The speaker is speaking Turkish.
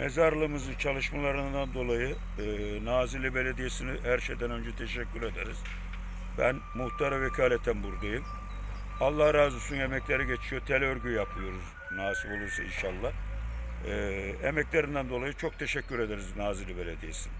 Mezarlığımızın çalışmalarından dolayı e, Nazilli Belediyesi'ne her şeyden önce teşekkür ederiz. Ben muhtara vekaleten buradayım. Allah razı olsun emekleri geçiyor. Tel örgü yapıyoruz nasip olursa inşallah. E, emeklerinden dolayı çok teşekkür ederiz Nazilli Belediyesi'ne.